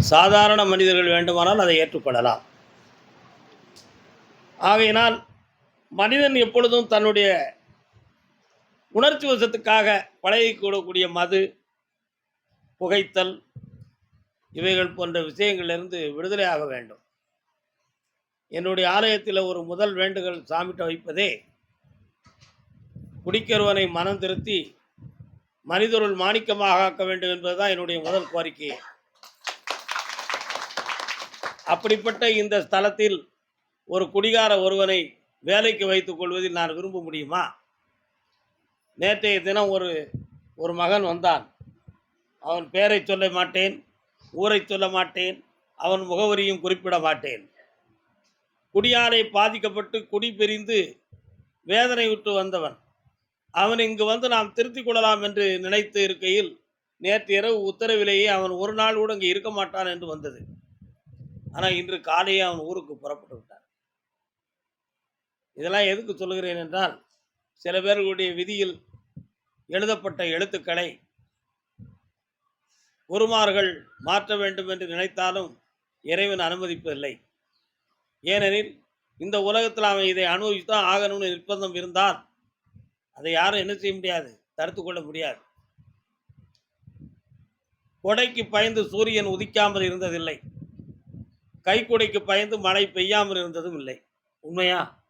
சாதாரண மனிதர்கள் வேண்டுமானால் அதை ஏற்றுக்கொள்ளலாம். ஆகையினால் மனிதன் எப்பொழுதும் தன்னுடைய உணர்ச்சி வசத்துக்காக பழகிக்கூடக்கூடிய மது புகைத்தல் இவைகள் போன்ற விஷயங்களிலிருந்து விடுதலையாக வேண்டும். என்னுடைய ஆலயத்தில் ஒரு முதல் வேண்டுகள் சாமிட்ட வைப்பதே குடிக்கிறவனை மனம் திருத்தி மனிதருள் மாணிக்கமாக ஆக்க வேண்டும் என்பதுதான் என்னுடைய முதல் கோரிக்கை. அப்படிப்பட்ட இந்த ஸ்தலத்தில் ஒரு குடிகார ஒருவனை வேலைக்கு வைத்துக் கொள்வதில் நான் விரும்ப முடியுமா? நேற்றைய தினம் ஒரு ஒரு மகன் வந்தான். அவன் பெயரை சொல்ல மாட்டேன் ஊரை சொல்ல மாட்டேன் அவன் முகவரியும் குறிப்பிட மாட்டேன். குடியாரை பாதிக்கப்பட்டு குடி பிரிந்து வேதனை விட்டு வந்தவன். அவன் இங்கு வந்து நாம் திருத்திக் கொள்ளலாம் என்று நினைத்து இருக்கையில் நேற்று இரவு உத்தரவிலேயே அவன் ஒரு நாள் கூட இங்கே இருக்க மாட்டான் என்று வந்தது. ஆனால் இன்று காலையே அவன் ஊருக்கு புறப்பட்டு விட்டான். இதெல்லாம் எதுக்கு சொல்லுகிறேன் என்றால் சில பேர்களுடைய விதியில் எழுதப்பட்ட எழுத்துக்களை குருமார்கள் மாற்ற வேண்டும் என்று நினைத்தாலும் இறைவன் அனுமதிப்பதில்லை ஏனெனில் இந்த உலகத்தில் அவன் இதை அனுபவித்தான் ஆகணும்னு நிர்பந்தம் இருந்தால் அதை யாரும் என்ன செய்ய முடியாது? தடுத்து கொள்ள முடியாது. கொடைக்கு பயந்து சூரியன் உதிக்காமல் இருந்ததில்லை. கைக்குடைக்கு பயந்து மழை பெய்யாமல் இருந்ததும் இல்லை. உண்மையா?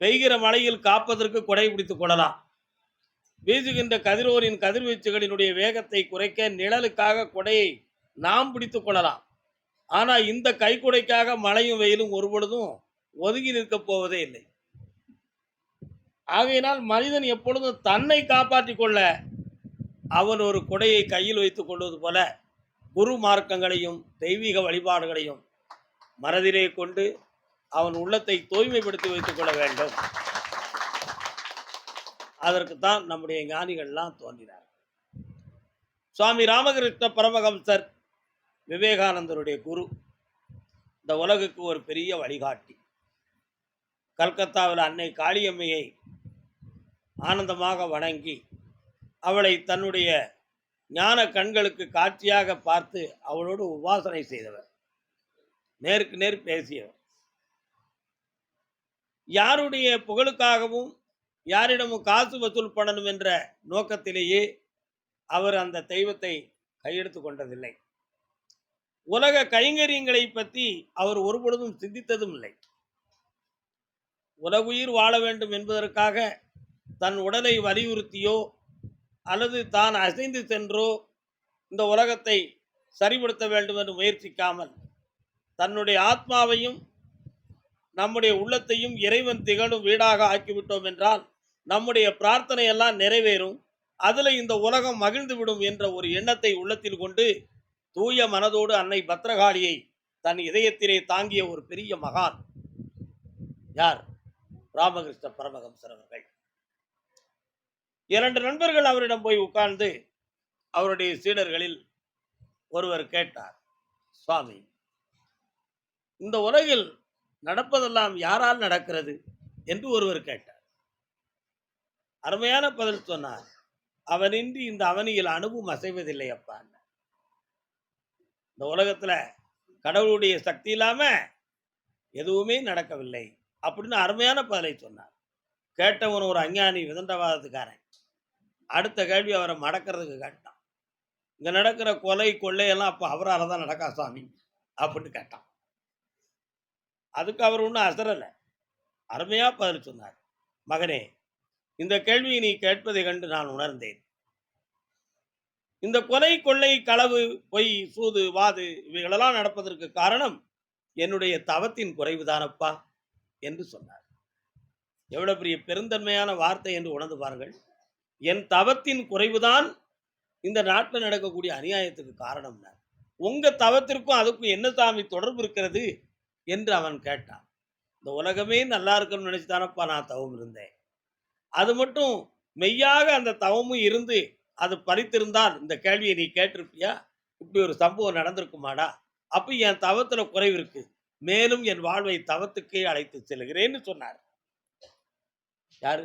பெய்கிற மழையில் காப்பதற்கு கொடை பிடித்துக் கொள்ளலாம். வீசுகின்ற கதிரோரின் கதிர்வீச்சுகளினுடைய வேகத்தை குறைக்க நிழலுக்காக கொடையை நாம் பிடித்துக் கொள்ளலாம். ஆனால் இந்த கைக்குடைக்காக மழையும் வெயிலும் ஒருபொழுதும் ஒதுங்கி நிற்கப் போவதே இல்லை. ஆகையினால் மனிதன் எப்பொழுதும் தன்னை காப்பாற்றிக் கொள்ள அவன் ஒரு கொடையை கையில் வைத்துக் கொள்வது போல குரு மார்க்கங்களையும் தெய்வீக வழிபாடுகளையும் மனதிலே கொண்டு அவன் உள்ளத்தை தூய்மைப்படுத்தி வைத்துக் கொள்ள வேண்டும். அதற்குத்தான் நம்முடைய ஞானிகள்லாம் தோன்றினார் சுவாமி ராமகிருஷ்ண பரமஹம்சர் விவேகானந்தருடைய குரு. இந்த உலகுக்கு ஒரு பெரிய வழிகாட்டி. கல்கத்தாவில் அன்னை காளியம்மையை ஆனந்தமாக வணங்கி அவளை தன்னுடைய ஞான கண்களுக்கு காட்சியாக பார்த்து அவளோடு உபாசனை செய்தவர். நேருக்கு நேர் பேசியவர். யாருடைய புகழுக்காகவும் யாரிடமும் காசு வசூல் பண்ணணும் என்ற நோக்கத்திலேயே அவர் அந்த தெய்வத்தை கையெடுத்து கொண்டதில்லை. உலக கைங்கரியங்களை பற்றி அவர் ஒருபொழுதும் சிந்தித்ததும் இல்லை. உலகுயிர் வாழ வேண்டும் என்பதற்காக தன் உடலை வலியுறுத்தியோ அல்லது தான் அசைந்து சென்றோ இந்த உலகத்தை சரிப்படுத்த வேண்டும் என்று முயற்சிக்காமல் தன்னுடைய ஆத்மாவையும் நம்முடைய உள்ளத்தையும் இறைவன் திகழும் வீடாக ஆக்கிவிட்டோம் என்றால் நம்முடைய பிரார்த்தனை எல்லாம் நிறைவேறும். அதில் இந்த உலகம் மகிழ்ந்து விடும் என்ற ஒரு எண்ணத்தை உள்ளத்தில் கொண்டு தூய மனதோடு அன்னை பத்ரகாளியை தன் இதயத்திலே தாங்கிய ஒரு பெரிய மகான். யார்? ராமகிருஷ்ண பரமஹம்சர் அவர்கள். இரண்டு நண்பர்கள் அவரிடம் போய் உட்கார்ந்து அவருடைய சீடர்களில் ஒருவர் கேட்டார் சுவாமி இந்த உலகில் நடப்பதெல்லாம் யாரால் நடக்கிறது? என்று ஒருவர் கேட்டார். அருமையான பதில் சொன்னார் அவனின்றி இந்த அவனியில் அணுவும் அசைவதில்லை அப்பா இந்த உலகத்துல கடவுளுடைய சக்தி இல்லாம எதுவுமே நடக்கவில்லை அப்படின்னு அருமையான பதிலை சொன்னார். கேட்டவன் ஒரு அஞ்ஞானி விதண்டவாதத்துக்காரன். அடுத்த கேள்வி அவரை மடக்கிறதுக்கு கேட்டான். இங்கே நடக்கிற கொலை கொள்ளையெல்லாம் அப்போ அவரால் தான் நடக்கா சாமி? அப்படின்னு கேட்டான். அதுக்கு அவர் ஒன்றும் அசரலை. அருமையாக பதில் சொன்னார். மகனே இந்த கேள்வியை நீ கேட்பதை கண்டு நான் உணர்ந்தேன். இந்த கொலை கொள்ளை களவு பொய் சூது வாது இவைகளெல்லாம் நடப்பதற்கு காரணம் என்னுடைய தவத்தின் குறைவுதானப்பா? என்று சொன்னார். எவ்வளவு பெரிய பெருந்தன்மையான வார்த்தை என்று உணர்ந்து பாருங்கள். என் தவத்தின் குறைவுதான் இந்த நாட்டில் நடக்கக்கூடிய அநியாயத்துக்கு காரணம்னார். உங்கள் தவத்திற்கும் அதுக்கும் என்ன சாமி தொடர்பு இருக்கிறது என்று அவன் கேட்டான். இந்த உலகமே நல்லா இருக்கணும்னு நினச்சிதானப்பா நான் தவம் இருந்தேன். அது மட்டும் மெய்யாக அந்த தவமும் இருந்து அது பறித்திருந்தால் இந்த கேள்வியை நீ கேட்டிருப்பியா? இப்படி ஒரு சம்பவம் நடந்திருக்குமாடா? அப்போ என் தவத்தில் குறைவு இருக்கு. மேலும் என் வாழ்வை தவத்துக்கே அழைத்து செல்கிறேன்னு சொன்னார். யாரு?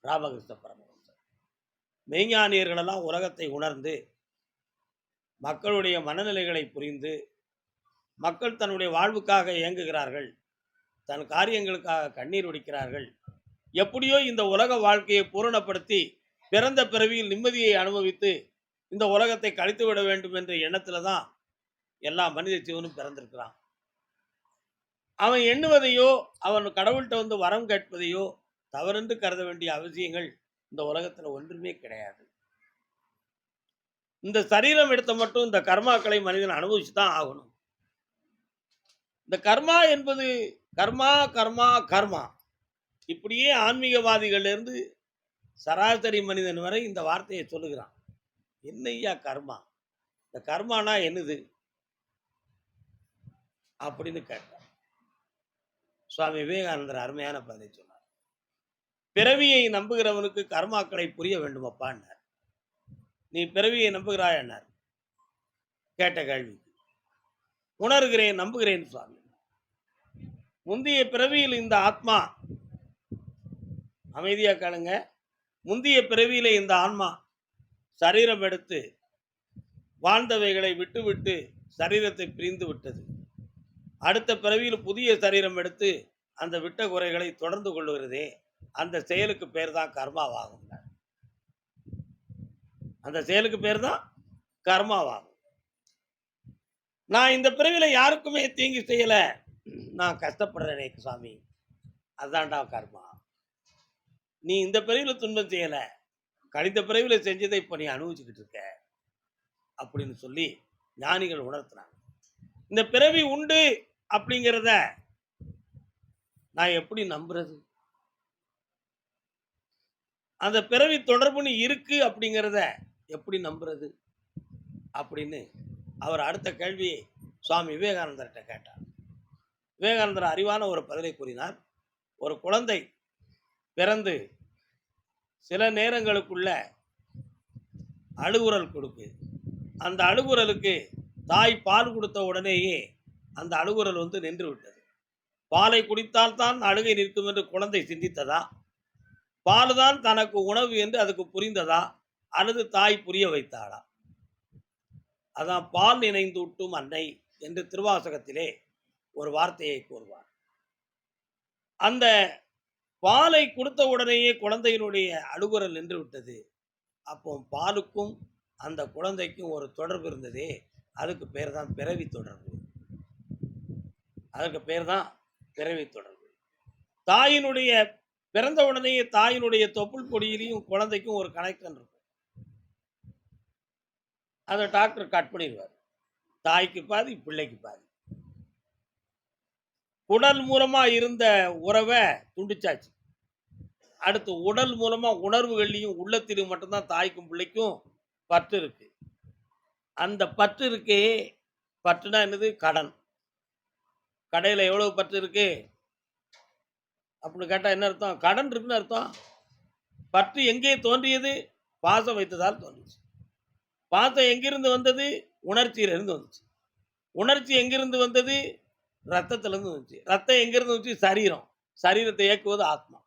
ராமகிருஷ்ண பரம மெய்ஞானியர்களெல்லாம் உலகத்தை உணர்ந்து மக்களுடைய மனநிலைகளை புரிந்து மக்கள் தன்னுடைய வாழ்வுக்காக இயங்குகிறார்கள் தன் காரியங்களுக்காக கண்ணீர் உடிக்கிறார்கள் எப்படியோ இந்த உலக வாழ்க்கையை பூரணப்படுத்தி பிறந்த பிறவியில் நிம்மதியை அனுபவித்து இந்த உலகத்தை கழித்து விட வேண்டும் என்ற எண்ணத்துல தான் எல்லா மனித ஜீவனும் பிறந்திருக்கிறான். அவன் எண்ணுவதையோ அவன் கடவுள்கிட்ட வந்து வரம் கேட்பதையோ தவறென்று கருத வேண்டிய அவசியங்கள் இந்த உலகத்துல ஒன்றுமே கிடையாது. இந்த சரீரம் எடுத்த மட்டும் இந்த கர்மாக்களை மனிதன் அனுபவிச்சு தான் ஆகணும். இந்த கர்மா என்பது கர்மா கர்மா கர்மா. இப்படியே ஆன்மீகவாதிகள்ல இருந்து சராசரி மனிதன் வரை இந்த வார்த்தையை சொல்லுகிறான். என்னய்யா கர்மா? இந்த கர்மானா என்னது? அப்படின்னு கேட்டான். சுவாமி விவேகானந்தர் அருமையான பதிலை சொன்னார். பிறவியை நம்புகிறவனுக்கு கர்மாக்களை புரிய வேண்டும் அப்பான்னார் நீ பிறவியை நம்புகிறாயன்னார் கேட்ட கேள்விக்கு உணர்கிறேன் நம்புகிறேன் சுவாமி. முந்தைய பிறவியில் இந்த ஆத்மா அமைதியாக கேளுங்க. முந்தைய பிறவியில இந்த ஆன்மா சரீரம் எடுத்து வாழ்ந்தவைகளை விட்டுவிட்டு சரீரத்தை பிரிந்து விட்டது. அடுத்த பிறவியில் புதிய சரீரம் எடுத்து அந்த விட்ட குறைகளை தொடர்ந்து கொள்ளுகிறதே. அந்த செயலுக்கு பேர் தான் கர்மாவாகும். அந்த செயலுக்கு பேர் தான் கர்மாவாகும். நான் இந்த பிறவில யாருக்குமே தீங்கு செய்யல. நான் கஷ்டப்படுறேன் சுவாமி. அதான்டா கர்மா. நீ இந்த பிறவில துன்பம் செய்யல. கழித்த பிறவில செஞ்சதை இப்ப நீ அனுபவிச்சுக்கிட்டு இருக்க. அப்படின்னு சொல்லி ஞானிகள் உணர்த்தினாங்க இந்த பிறவி உண்டு அப்படிங்கிறத நான் எப்படி நம்புறது? அந்த பிறவி தொடர்புன்னு இருக்கு அப்படிங்கிறத எப்படி நம்புறது? அப்படின்னு அவர் அடுத்த கேள்வியை சுவாமி விவேகானந்தர்கிட்ட கேட்டார். விவேகானந்தர் அறிவான ஒரு பதிலை கூறினார். ஒரு குழந்தை பிறந்து சில நேரங்களுக்குள்ள அழுகுரல் கொடுக்கு. அந்த அழுகுரலுக்கு தாய் பால் கொடுத்த உடனேயே அந்த அழுகுரல் வந்து நின்று விட்டது. பாலை குடித்தால் தான் அழுகை நிற்கும் என்று குழந்தை சிந்தித்ததா? பால் தான் தனக்கு உணவு என்று அதுக்கு புரிந்ததா? அல்லது தாய் புரிய வைத்தாளா? அதான் பால் நினைந்து விட்டும் அன்னை என்று திருவாசகத்திலே ஒரு வார்த்தையை கூறுவார். அந்த பாலை கொடுத்த உடனேயே குழந்தையினுடைய அழுகுரல் நின்று விட்டது. அப்போ பாலுக்கும் அந்த குழந்தைக்கும் ஒரு தொடர்பு இருந்ததே. அதுக்கு பேர் தான் பிறவி தொடர்பு. அதற்கு பேர் தான் பிறவி தொடர்பு. தாயினுடைய பிறந்த உடனேயே தாயினுடைய தொப்புள் கொடியிலையும் குழந்தைக்கும் ஒரு கனெக்ஷன் இருக்கும். அதை டாக்டர் கட் பண்ணிடுவார். தாய்க்கு பாதி பிள்ளைக்கு பாதி. உடல் மூலமாக இருந்த உறவை துண்டிச்சாச்சு. அடுத்து உடல் மூலமாக உணர்வுகள்லையும் உள்ளத்திலும் மட்டும்தான் தாய்க்கும் பிள்ளைக்கும் பற்று இருக்கு. அந்த பற்று இருக்கே பற்றுனா என்னது? கடன். கடையில் எவ்வளவு பற்று இருக்குது அப்படின்னு கேட்டால் என்ன அர்த்தம்? கடன் இருக்குன்னு அர்த்தம். பற்று எங்கே தோன்றியது? பாசம் வைத்ததால் தோன்றுச்சு பாசம் எங்கிருந்து வந்தது? உணர்ச்சியிலிருந்து வந்துச்சு. உணர்ச்சி எங்கிருந்து வந்தது? ரத்தத்திலிருந்து வந்துச்சு. ரத்தம் எங்கிருந்து வந்துச்சு? சரீரம். சரீரத்தை இயக்குவது ஆத்மா.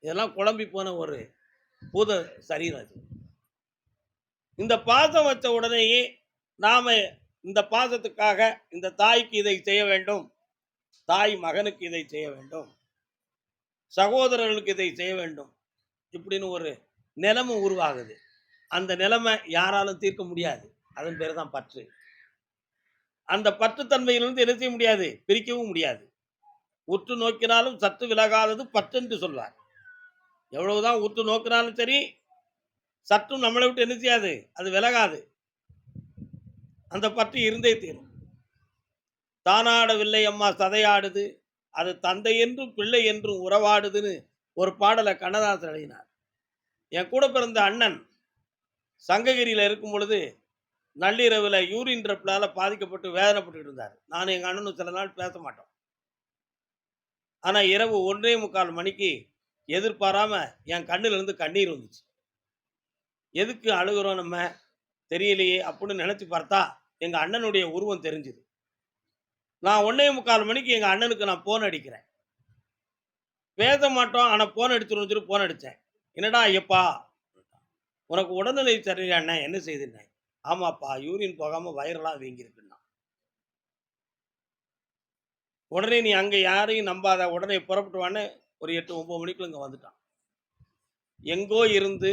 இதெல்லாம் குழம்பி போன ஒரு பூத சரீரம் அது இந்த பாசம் வச்ச உடனேயே நாம் இந்த பாசத்துக்காக இந்த தாய்க்கு இதை செய்ய வேண்டும். தாய் மகனுக்கு இதை செய்ய வேண்டும். சகோதரர்களுக்கு இதை செய்ய வேண்டும். இப்படின்னு ஒரு நிலைமை உருவாகுது. அந்த நிலைமை யாராலும் தீர்க்க முடியாது. அதன் பேர் தான் பற்று. அந்த பற்றுத்தன்மையிலிருந்து என்ன செய்ய முடியாது? பிரிக்கவும் முடியாது. உற்று நோக்கினாலும் சற்று விலகாதது பற்றென்று சொல்வார். எவ்வளவுதான் உற்று நோக்கினாலும் சரி சற்றும் நம்மளை விட்டு என்ன செய்யாது? அது விலகாது. அந்த பற்று இருந்தே தீரும். தானாடவில்லை அம்மா சதையாடுது. அது தந்தை என்றும் பிள்ளை என்றும் உறவாடுதுன்னு ஒரு பாடலை கண்ணதாசன் எழுதினார். என் கூட பிறந்த அண்ணன் சங்ககிரியில் இருக்கும் பொழுது நள்ளிரவில் யூரின் ட்ரப்லால பாதிக்கப்பட்டு வேதனைப்பட்டுக்கிட்டு இருந்தார். நான் எங்கள் அண்ணனும் சில நாள் பேச மாட்டோம். ஆனால் இரவு ஒன்றே முக்கால் மணிக்கு எதிர்பாராமல் என் கண்ணிலிருந்து கண்ணீர் வந்துச்சு. எதுக்கு அழுகிறோம் நம்ம? தெரியலையே அப்படின்னு நினச்சி பார்த்தா எங்கள் அண்ணனுடைய உருவம் தெரிஞ்சுது. நான் ஒன்றே முக்கால் மணிக்கு எங்கள் அண்ணனுக்கு நான் ஃபோன் அடிக்கிறேன். பேச மாட்டோம் ஆனால் ஃபோன் அடிச்சிருன்னு சொல்லி ஃபோன் அடித்தேன் என்னடா ஐயப்பா? உனக்கு உடல்நிலை சரியாண்ணே அண்ணன் என்ன செய்துண்ணே ஆமாப்பா யூரின் போகாமல் வயிறெல்லாம் வீங்கியிருக்குன்னா உடனே நீ அங்கே யாரையும் நம்பாத உடனே புறப்பட்டுவான்னு ஒரு எட்டு ஒம்பது மணிக்குள்ள இங்கே வந்துட்டான். எங்கோ இருந்து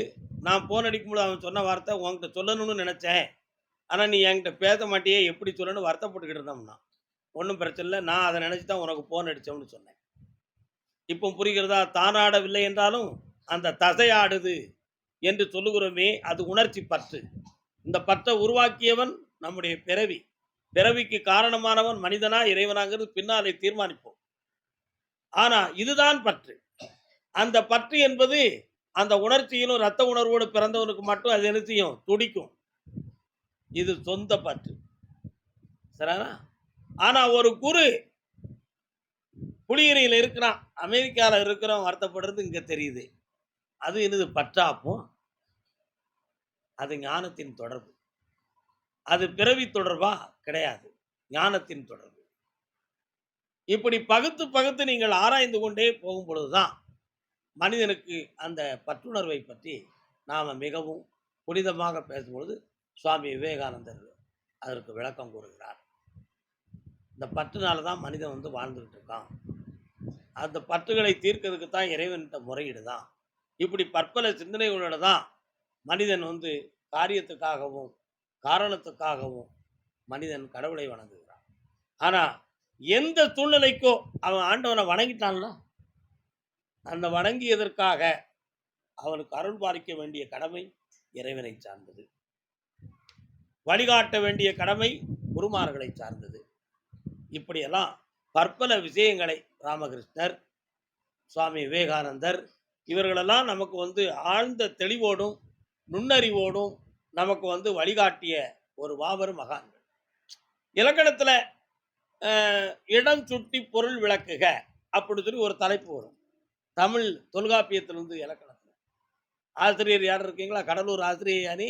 நான் ஃபோன் அடிக்கும்போது அவன் சொன்ன வார்த்தை உன்கிட்ட சொல்லணும்னு நினச்சேன். ஆனால் நீ என்கிட்ட பேச மாட்டியே எப்படி சொல்லணும்னு வருத்தப்பட்டுக்கிட்டு இருந்தோம்னா ஒன்றும் பிரச்சனை இல்லை. நான் அதை நினச்சி தான் உனக்கு ஃபோன் அடித்தோம்னு சொன்னேன். இப்போ புரிகிறதா? தானாடவில்லை என்றாலும் அந்த தசை ஆடுது என்று சொல்லுகிறோமே அது உணர்ச்சி பற்று. இந்த பற்றை உருவாக்கியவன் நம்முடைய பிறவி. பிறவிக்கு காரணமானவன் மனிதனா இறைவனாங்கிறது பின்னாலே தீர்மானிப்போம். ஆனா இதுதான் பற்று. அந்த பற்று என்பது அந்த உணர்ச்சியிலும் ரத்த உணர்வோடு பிறந்தவனுக்கு மட்டும் அது என்ன செய்யும்? துடிக்கும். இது சொந்த பற்று. சரியா ஆனா ஒரு குரு புளியரையில் இருக்கிறான் அமெரிக்காவில் இருக்கிறவன் வருத்தப்படுறது இங்க தெரியுது. அது என்னது பற்றாப்பும்? அது ஞானத்தின் தொடர்பு. அது பிறவி தொடர்பா? கிடையாது. ஞானத்தின் தொடர்பு. இப்படி பகுத்து பகுத்து நீங்கள் ஆராய்ந்து கொண்டே போகும் பொழுதுதான் மனிதனுக்கு அந்த பற்றுணர்வை பற்றி நாம் மிகவும் புனிதமாக பேசும்பொழுது சுவாமி விவேகானந்தர் அதற்கு விளக்கம் கூறுகிறார். இந்த பற்றுனால தான் மனிதன் வந்து வாழ்ந்துக்கிட்டு இருக்கான் அந்த பற்றுகளை தீர்க்கிறதுக்கு தான் இறைவன்கிட்ட முறையீடு தான் இப்படி பற்பல சிந்தனைகளோட தான் மனிதன் வந்து காரியத்துக்காகவும் காரணத்துக்காகவும் மனிதன் கடவுளை வணங்குகிறான். ஆனால் எந்த சூழ்நிலைக்கோ அவன் ஆண்டவனை வணங்கிட்டான்ல அந்த வணங்கியதற்காக அவனுக்கு அருள் பாலிக்க வேண்டிய கடமை இறைவனை சார்ந்தது. வழிகாட்ட வேண்டிய கடமை குருமார்களை சார்ந்தது. இப்படியெல்லாம் பற்பல விஷயங்களை ராமகிருஷ்ணர் சுவாமி விவேகானந்தர் இவர்களெல்லாம் நமக்கு வந்து ஆழ்ந்த தெளிவோடும் நுண்ணறிவோடும் நமக்கு வந்து வழிகாட்டிய ஒரு மாபெரும் மகான்கள். இலக்கணத்தில் இடம் சுட்டி பொருள் விளக்குக அப்படின்னு சொல்லி ஒரு தலைப்பு வரும். தமிழ் தொல்காப்பியத்திலிருந்து இலக்கணத்தில். ஆசிரியர் யார் இருக்கீங்களா? கடலூர் ஆசிரியர் யானி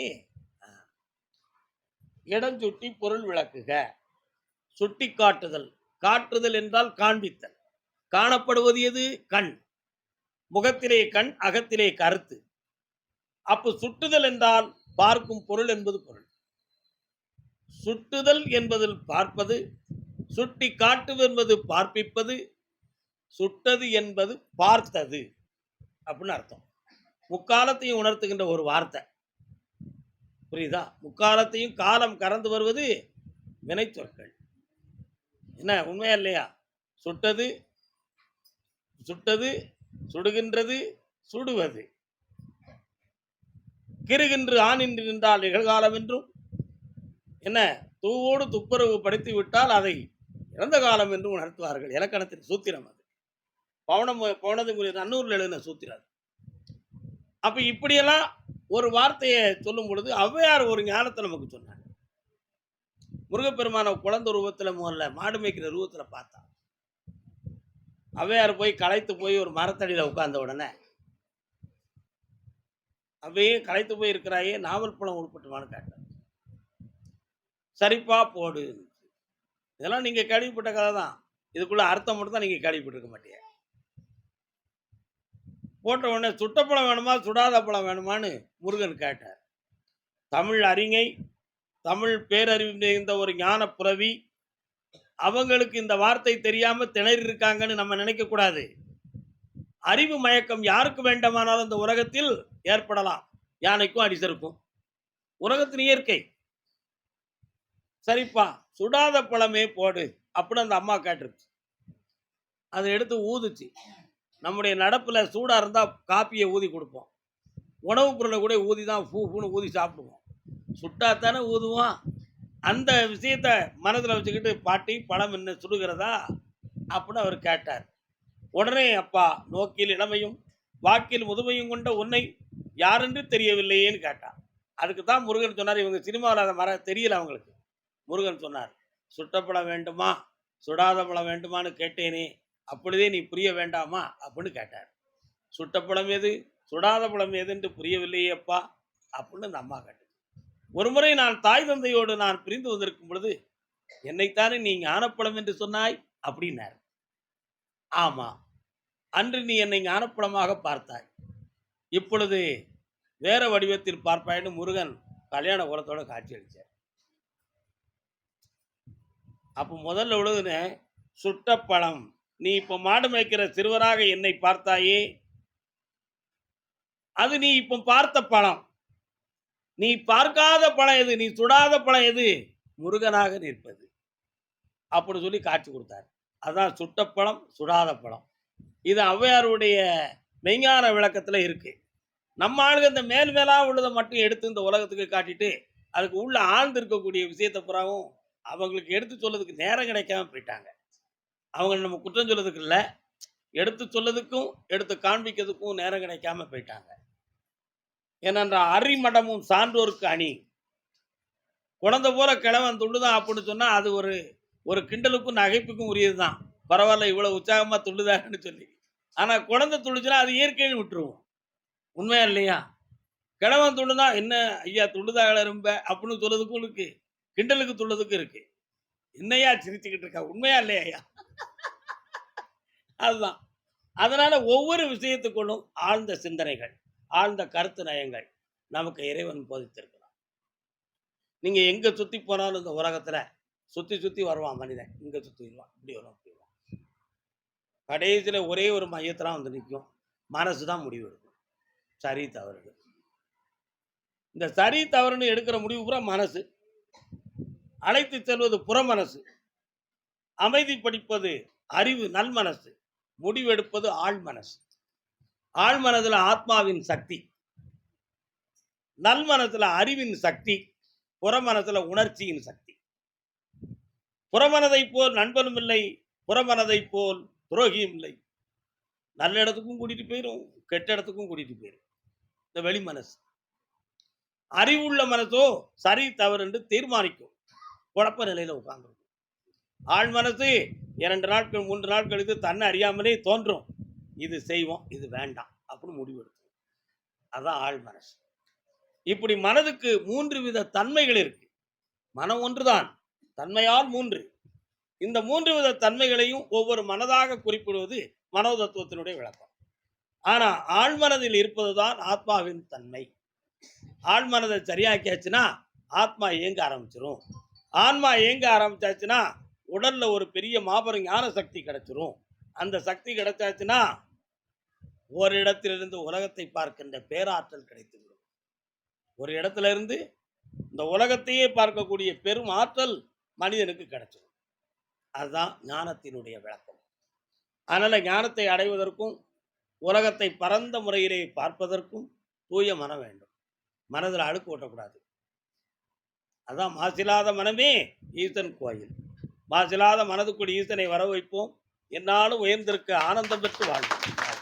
இடம் சுட்டி பொருள் விளக்குக. சுட்டி காட்டுதல் காட்டுதல் என்றால் காண்பித்தல். காணப்படுவது எது? கண். முகத்திலே கண் அகத்திலே கருத்து. அப்போ சுட்டுதல் என்றால் பார்க்கும் பொருள் என்பது பொருள். சுட்டுதல் என்பதில் பார்ப்பது சுட்டி காட்டுவது என்பது பார்ப்பிப்பது சுட்டது என்பது பார்த்தது அப்படின்னு அர்த்தம். முக்காலத்தையும் உணர்த்துகின்ற ஒரு வார்த்தை. புரியுதா? முக்காலத்தையும் காலம் கறந்து வருவது வினைச்சொற்கள். என்ன உண்மையா இல்லையா? சுட்டது சுட்டது சுடுகின்றது சுடுவது. கிருகின்று ஆணின்று நின்றால் நிகழ்காலம் என்றும் என்ன தூவோடு துப்புரவு படுத்தி விட்டால் அதை இறந்த காலம் என்றும் உணர்த்துவார்கள். இலக்கணத்தின் சூத்திரம் அது. பவனம் பவனது அன்னூரில் எழுதின சூத்திரம் அது. இப்படியெல்லாம் ஒரு வார்த்தையை சொல்லும் பொழுது ஔவையார் ஒரு ஞானத்தை நமக்கு சொன்னார். முருகப்பெருமானை குழந்த ரூபத்தில் முதல்ல மாடு மேய்க்கிற ரூபத்தில் பார்த்தா. ஔவையார் போய் களைத்து போய் ஒரு மரத்தடியில் உட்கார்ந்த உடனே அவையே களைத்து போய் இருக்கிறாயே நாவல் பழம் உட்பட்டுமான்னு கேட்டார். சரிப்பா போடு. இதெல்லாம் நீங்கள் கேள்விப்பட்ட கதை தான் இதுக்குள்ள அர்த்தம் மட்டும் தான் நீங்கள் கேள்விப்பட்டிருக்க மாட்டீங்க போட்ட உடனே சுட்ட பழம் வேணுமா? சுடாத பழம் வேணுமான்னு முருகன் கேட்டார். தமிழ் அறிஞை தமிழ் பேரறிவு மிகுந்த ஒரு ஞான புறவி அவங்களுக்கு இந்த வார்த்தை தெரியாம திணறி இருக்காங்கன்னு நம்ம நினைக்க கூடாது. அறிவு மயக்கம் யாருக்கு வேண்டுமானாலும் இந்த உலகத்தில் ஏற்படலாம். யானைக்கும் அடிசருக்கும். உலகத்தின் இயற்கை. சரிப்பா சுடாத பழமே போடு அப்படின்னு அந்த அம்மா கேட்டுருச்சு அதை எடுத்து ஊதுச்சு. நம்முடைய நடப்பில் சூடாக இருந்தால் காப்பியை ஊதி கொடுப்போம். உணவுப் பொருளை கூட ஊதி தான் ஃபூ ஃபூன்னு ஊதி சாப்பிடுவோம். சுட்டா தானே ஊதுவோம். அந்த விஷயத்த மனதில் வச்சுக்கிட்டு பாட்டி பழம் என்ன சுடுகிறதா? அப்படின்னு அவர் கேட்டார். உடனே அப்பா நோக்கில் இளமையும் வாக்கில் முதுமையும் கொண்ட உன்னை யாரென்று தெரியவில்லையேன்னு கேட்டான். அதுக்கு தான் முருகன் சொன்னார். இவங்க சினிமாவில் அதை மர தெரியல அவங்களுக்கு. முருகன் சொன்னார் சுட்ட வேண்டுமா? சுடாத படம் வேண்டுமான்னு கேட்டேனே. அப்படியே நீ புரிய வேண்டாமா? அப்படின்னு கேட்டார். சுட்ட எது? சுடாத படம் எதுன்ட்டு புரியவில்லையே அப்பா அப்படின்னு அந்த அம்மா கேட்டார். ஒரு முறை நான் தாய் தந்தையோடு நான் பிரிந்து வந்திருக்கும் பொழுது என்னைத்தானே நீ ஞானப்படம் என்று சொன்னாய்? அப்படின்னார். ஆமா அன்று நீ என்னை ஞானப்படமாக பார்த்தாய். இப்பொழுது வேற வடிவத்தில் பார்ப்பாயின்னு முருகன் கல்யாண குலத்தோட காட்சி அளித்தார் அப்போ முதல்ல விழுதுன்னு சுட்ட பழம் நீ இப்போ மாடு மேய்க்கிற சிறுவராக என்னை பார்த்தாயே? அது நீ இப்போ பார்த்த பழம். நீ பார்க்காத பழம் எது? நீ சுடாத பழம் எது? முருகனாக நிற்பது. அப்படி சொல்லி காட்சி கொடுத்தார். அதான் சுட்ட பழம் சுடாத பழம். இது ஔவையாருடைய மெய்ஞான விளக்கத்தில் இருக்கு. நம்ம ஆளுங்க இந்த மேல் மேலா உள்ளதை மட்டும் எடுத்து இந்த உலகத்துக்கு காட்டிட்டு அதுக்கு உள்ள ஆழ்ந்து இருக்கக்கூடிய விஷயத்தை புறாவும் அவங்களுக்கு எடுத்து சொல்லதுக்கு நேரம் கிடைக்காம போயிட்டாங்க. அவங்க நம்ம குற்றம் சொல்லதுக்கு இல்லை. எடுத்து சொல்லதுக்கும் எடுத்து காண்பிக்கிறதுக்கும் நேரம் கிடைக்காம போயிட்டாங்க. ஏனென்ற அரிமடமும் சான்றோருக்கு அணி. குழந்தை போல கிழவன் துள்ளுதான் அப்படின்னு சொன்னால் அது ஒரு ஒரு கிண்டலுக்கும் நகைப்புக்கும் உரியது தான் பரவாயில்ல இவ்வளோ உற்சாகமாக துள்ளுதான்னு சொல்லி. ஆனால் குழந்தை துள்ளுச்சுன்னா அது இயற்கைன்னு விட்டுருவோம். உண்மையா இல்லையா? கிழவன் துள்ளுனா என்ன ஐயா துள்ளுதாக ரொம்ப அப்படின்னு சொல்றதுக்கும் இருக்கு. கிண்டலுக்கு துள்ளதுக்கும் இருக்கு. என்னையா சிரிச்சுக்கிட்டு இருக்கா? உண்மையா இல்லையா ஐயா? அதுதான். அதனால ஒவ்வொரு விஷயத்துக்குள்ளும் ஆழ்ந்த சிந்தனைகள். ஆழ்ந்த கருத்து நயங்கள் நமக்கு இறைவன் போதித்திருக்கிறான் நீங்கள் எங்கே சுற்றி போனாலும் இந்த உலகத்தில் சுற்றி சுற்றி வருவான் மனிதன். இங்கே சுத்தி வருவான் இப்படி வருவான் இப்படி வருவான். ஒரே ஒரு மையத்தில் வந்து நிற்கும் மனசு தான் முடிவு எடுக்கும். சரி தவறு இந்த சரி தவறுன்னு எடுக்கிற முடிவு பூரா மனசு. அழைத்து செல்வது புறமனசு. அமைதி படிப்பது அறிவு நல்மனசு. முடிவெடுப்பது ஆழ்மனசு. ஆழ்மனதுல ஆத்மாவின் சக்தி. நல்மனத்துல அறிவின் சக்தி புறமனத்துல உணர்ச்சியின் சக்தி. புறமனதை போல் நண்பனும் இல்லை புறமனதை போல் துரோகியும் இல்லை. நல்ல இடத்துக்கும் கூட்டிட்டு போயிடும் கெட்ட இடத்துக்கும் கூட்டிட்டு போயிடும் இந்த வெளி மனசு. அறிவுள்ள மனசோ சரி தவறு என்று தீர்மானிக்கும். குழப்ப நிலையில உட்கார்ந்துருக்கும். ஆழ் மனசு இரண்டு நாட்கள் மூன்று நாட்கள் இது தன்னை அறியாமலே தோன்றும். இது செய்வோம் இது வேண்டாம் அப்படின்னு முடிவெடுக்கும் அதான் ஆள் மனசு. இப்படி மனதுக்கு மூன்று வித தன்மைகள் இருக்கு. மனம் ஒன்றுதான் தன்மையால் மூன்று. இந்த மூன்று வித தன்மைகளையும் ஒவ்வொரு மனதாக குறிப்பிடுவது மனோதத்துவத்தினுடைய விளக்கம். ஆனால் ஆழ்மனதில் இருப்பதுதான் ஆத்மாவின் தன்மை. ஆழ்மனதை சரியாக்கியாச்சுன்னா ஆத்மா இயங்க ஆரம்பிச்சிரும். ஆன்மா இயங்க ஆரம்பிச்சாச்சுன்னா உடல்ல ஒரு பெரிய மாபெரும் ஞான சக்தி கிடைச்சிரும். அந்த சக்தி கிடைச்சாச்சுன்னா ஒரு இடத்திலிருந்து உலகத்தை பார்க்கின்ற பேராற்றல் கிடைத்துவிடும். ஒரு இடத்துல இருந்து இந்த உலகத்தையே பார்க்கக்கூடிய பெரும் ஆற்றல் மனிதனுக்கு கிடைச்சிடும். அதுதான் ஞானத்தினுடைய விளக்கம். அதனால் ஞானத்தை அடைவதற்கும் உலகத்தை பரந்த முறையிலே பார்ப்பதற்கும் தூய மனம் வேண்டும். மனதில் அழுக்கு ஓட்டக்கூடாது. அதான் மாசில்லாத மனமே ஈசன் கோயில். மாசில்லாத மனதுக்குள் ஈசனை வர வைப்போம் என்னாலும் உயர்ந்திருக்க ஆனந்தம் பெற்று வாழ்வோம்